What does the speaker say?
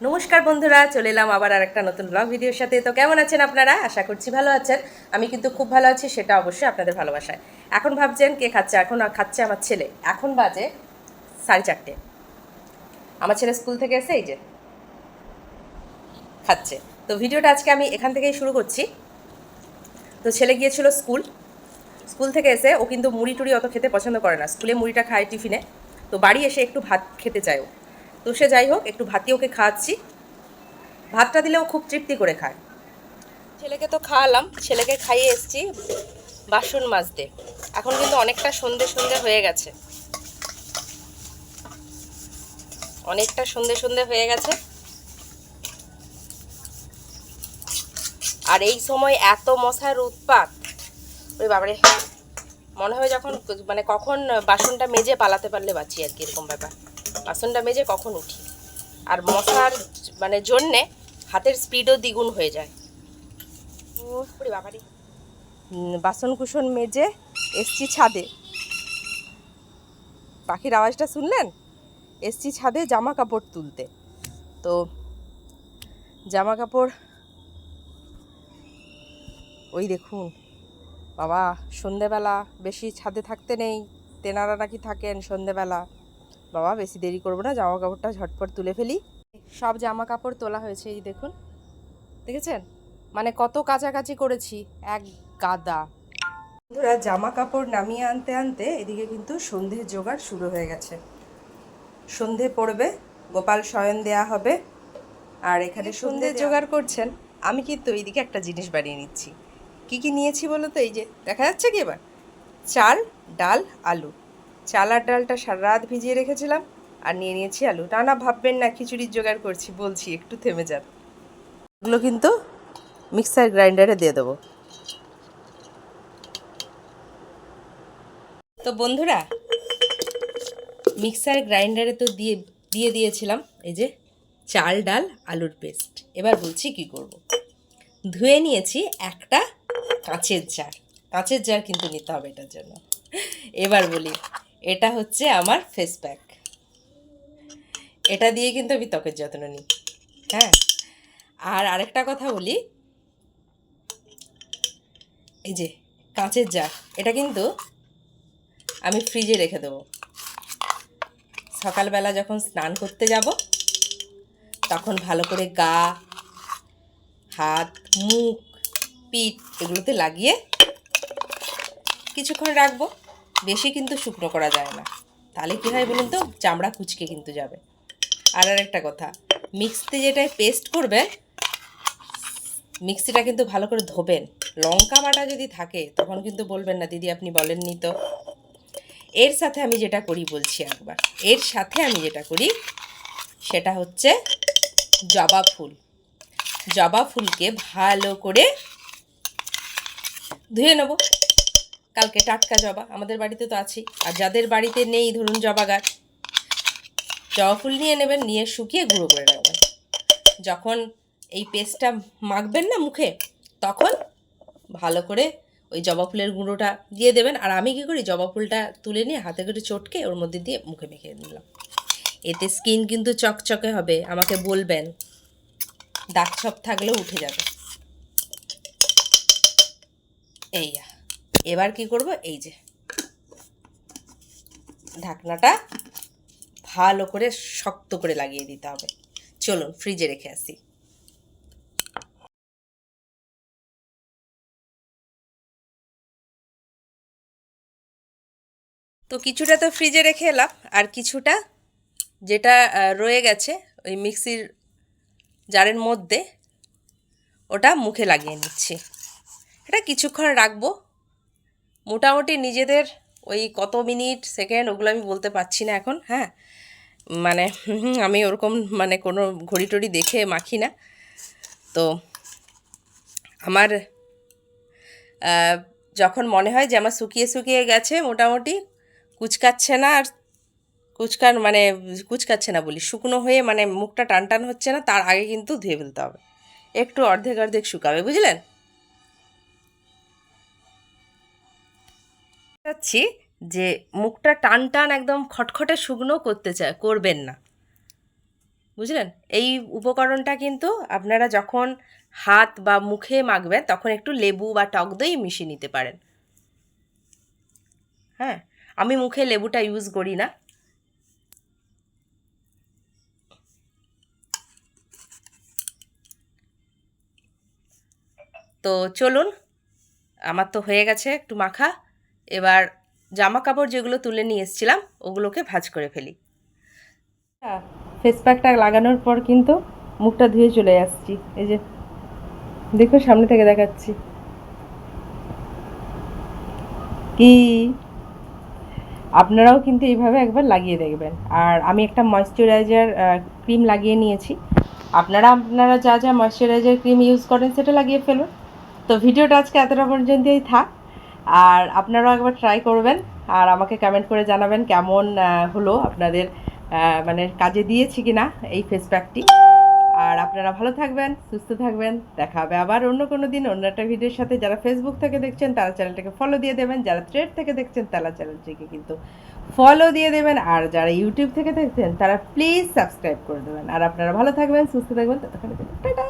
নমস্কার বন্ধুরা, চলে এলাম আবার আর একটা নতুন ব্লগ ভিডিওর সাথে। তো কেমন আছেন আপনারা? আশা করছি ভালো আছেন। আমি কিন্তু খুব ভালো আছি, সেটা অবশ্যই আপনাদের ভালোবাসায়। এখন ভাবছেন কে খাচ্ছে? এখন খাচ্ছে আমার ছেলে। এখন বাজে সাড়ে চারটে। আমার ছেলে স্কুল থেকে এসে এই যে খাচ্ছে। তো ভিডিওটা আজকে আমি এখান থেকেই শুরু করছি। তো ছেলে গিয়েছিল স্কুল। স্কুল থেকে এসে ও কিন্তু মুড়ি টুড়ি অত খেতে পছন্দ করে না। স্কুলে মুড়িটা খায় টিফিনে। তো বাড়ি এসে একটু ভাত খেতে চায় ও। তো সে যাই হোক, একটু ভাতই ওকে খাওয়াচ্ছি। ভাতটা দিলেও খুব তৃপ্তি করে খায়। ছেলেকে তো খাওয়ালাম, ছেলেকে খাইয়ে এসছি বাসন মাজতে। এখন কিন্তু অনেকটা সন্ধে সন্ধে হয়ে গেছে। অনেকটা সন্ধে সন্ধে হয়ে গেছে। আর এই সময় এত মশার উৎপাত। ওই বাবারে, মনে হয় যখন মানে কখন বাসনটা মেজে পালাতে পারলে বাঁচি আর কি, এরকম ব্যাপার। বাসনটা মেজে কখন উঠি। আর মশার মানে জন্যে হাতের স্পিডও দ্বিগুণ হয়ে যায়। বাবারে। বাসন কুসন মেজে এসছি ছাদে। পাখির আওয়াজটা শুনলেন? এসছি ছাদে জামা কাপড় তুলতে। তো জামা কাপড় ওই দেখুন। বাবা সন্ধেবেলা বেশি ছাদে থাকতে নেই। তেনারা নাকি থাকেন সন্ধেবেলা। বাবা বেশি দেরি করব না জামা কাপড়টা ঝটপট তুলে ফেলি। সব জামা কাপড় তোলা হয়েছে এই দেখুন। দেখেছেন? মানে কত কাছাকাছি করেছি এক গাদা। বন্ধুরা জামা কাপড় নামিয়ে আনতে আনতে এদিকে কিন্তু সন্ধ্যের জোগাড় শুরু হয়ে গেছে। সন্ধে পড়বে গোপাল শয়ন দেয়া হবে আর এখানে সন্ধ্যের জোগাড় করছেন। আমি কিন্তু এইদিকে একটা জিনিস বানিয়ে নিচ্ছি। কি কি নিয়েছি বলো তো? এই যে দেখা যাচ্ছে কি এবার? চাল ডাল আলু। চাল আর ডালটা সারা রাত ভিজিয়ে রেখেছিলাম আর নিয়ে নিয়েছি আলু। না না, ভাববেন না, খিচুড়ির জোগাড় করছি, বলছি, একটু থেমে যান। এগুলো কিন্তু মিক্সার গ্রাইন্ডারে দিয়ে দেবো। তো বন্ধুরা, মিক্সার গ্রাইন্ডারে তো দিয়ে দিয়ে দিয়েছিলাম, এই যে চাল, ডাল, আলুর পেস্ট। এবার বলছি কি করব। ধুয়ে নিয়েছি একটা কাঁচের জার। কাঁচের জার কিন্তু নিতে হবে এটার জন্য। এবার বলি এটা হচ্ছে আমার ফেস প্যাক এটা দিয়ে কিন্তু আমি ত্বকের যত্ন নিই। হ্যাঁ? আর আরেকটা কথা বলি। এই যে, কাঁচের জার, এটা কিন্তু আমি ফ্রিজে রেখে দেবো। সকালবেলা যখন স্নান করতে যাব, তখন ভালো করে গা, হাত, মুখ, পিঠ এগুলোতে লাগিয়ে কিছুক্ষণ রাখব। বেশি কিন্তু শুকনো করা যায় না। তাহলে কী হয় বলুন তো? চামড়া কুচকে কিন্তু যাবে। আর আর একটা কথা, মিক্সিতে যেটাই পেস্ট করবেন, মিক্সিটা কিন্তু ভালো করে ধোবেন। লঙ্কা বাটা যদি থাকে, তখন কিন্তু বলবেন না, দিদি, আপনি বলেননি তো। এর সাথে আমি যেটা করি, বলছি একবার। এর সাথে আমি যেটা করি, সেটা হচ্ছে জবা ফুল। জবা ফুলকে ভালো করে ধুয়ে নেব। কালকে টাটকা জবা, আমাদের বাড়িতে তো আছেই। আর যাদের বাড়িতে নেই, ধরুন জবা গাছ, জবা ফুল নিয়ে নেবেন, নিয়ে শুকিয়ে গুঁড়ো করে রাখবেন। যখন এই পেস্টটা মাখবেন না মুখে, তখন ভালো করে ওই জবা ফুলের গুঁড়োটা দিয়ে দেবেন। আর আমি কী করি, জবা ফুলটা তুলে নিয়ে হাতে করে চটকে ওর মধ্যে দিয়ে মুখে মেখে নিলাম। এতে স্কিন কিন্তু চকচকে হবে, আমাকে বলবেন, দাগ ছপ থাকলেও উঠে যাবে। এই। এবার কি করব? এই যে। ঢাকনাটা ভালো করে শক্ত করে লাগিয়ে দিতে হবে। চলুন ফ্রিজে রেখে আসি। তো কিছুটা তো ফ্রিজে রেখে এলাম, আর কিছুটা যেটা রয়ে গেছে ওই মিক্সির জারের মধ্যে, ওটা মুখে লাগিয়ে নিচ্ছি। এটা কিছুক্ষণ রাখব মোটামুটি নিজেদের ওই কত মিনিট, সেকেন্ড ওগুলো আমি বলতে পারছি না এখন হ্যাঁ। মানে আমি ওরকম মানে কোনো ঘড়ি টড়ি দেখে মাখি না। তো আমার যখন মনে হয় যে আমার শুকিয়ে শুকিয়ে গেছে মোটামুটি, কুচকাচ্ছে না আর কুচকার মানে কুচকাচ্ছে না বলি, শুকনো হয়ে মানে মুখটা টান টান হচ্ছে না, তার আগে কিন্তু ধুয়ে ফেলতে হবে। একটু অর্ধেক অর্ধেক শুকাবে, বুঝলেন? চাচ্ছি যে মুখটা টান টান একদম খটখটে শুকনো করতে চায় করবেন না। বুঝলেন? এই উপকরণটা কিন্তু আপনারা যখন হাত বা মুখে মাখবেন, তখন একটু লেবু বা টক দই মিশিয়ে নিতে পারেন। হ্যাঁ আমি মুখে লেবুটা ইউজ করি না। তো চলুন, আমার তো হয়ে গেছে, একটু মাখা। এবার জামা কাপড় যেগুলো তুলে নিয়ে এসেছিলাম, ওগুলোকে ভাজ করে ফেলি। ফেস প্যাকটা লাগানোর পর কিন্তু মুখটা ধুয়ে চলে আসছি। এই যে, দেখো সামনে থেকে দেখাচ্ছি। কি? আপনারাও কিন্তু এইভাবে একবার লাগিয়ে দেখবেন। আর আমি একটা ময়শ্চারাইজার ক্রিম লাগিয়ে নিয়েছি। আপনারা আপনারা যা যা ময়শ্চারাইজার ক্রিম ইউজ করেন, সেটা লাগিয়ে ফেলুন। তো ভিডিওটা আজকে এতটা পর্যন্তই থাক। আর আপনারাও একবার ট্রাই করবেন আর আমাকে কমেন্ট করে জানাবেন কেমন হলো আপনাদের মানে কাজে দিয়েছি কি না এই ফেস প্যাকটি আর আপনারা ভালো থাকবেন, সুস্থ থাকবেন, দেখা হবে আবার অন্য কোনো দিন, অন্য একটা ভিডিওর সাথে। যারা ফেসবুক থেকে দেখছেন, তারা চ্যানেলটাকে ফলো দিয়ে দেবেন। যারা থ্রেড থেকে দেখছেন, তারা চ্যানেলটিকে কিন্তু ফলো দিয়ে দেবেন। আর যারা ইউটিউব থেকে দেখছেন, তারা প্লিজ সাবস্ক্রাইব করে দেবেন। আর আপনারা ভালো থাকবেন, সুস্থ থাকবেন, ততক্ষণে টাটা!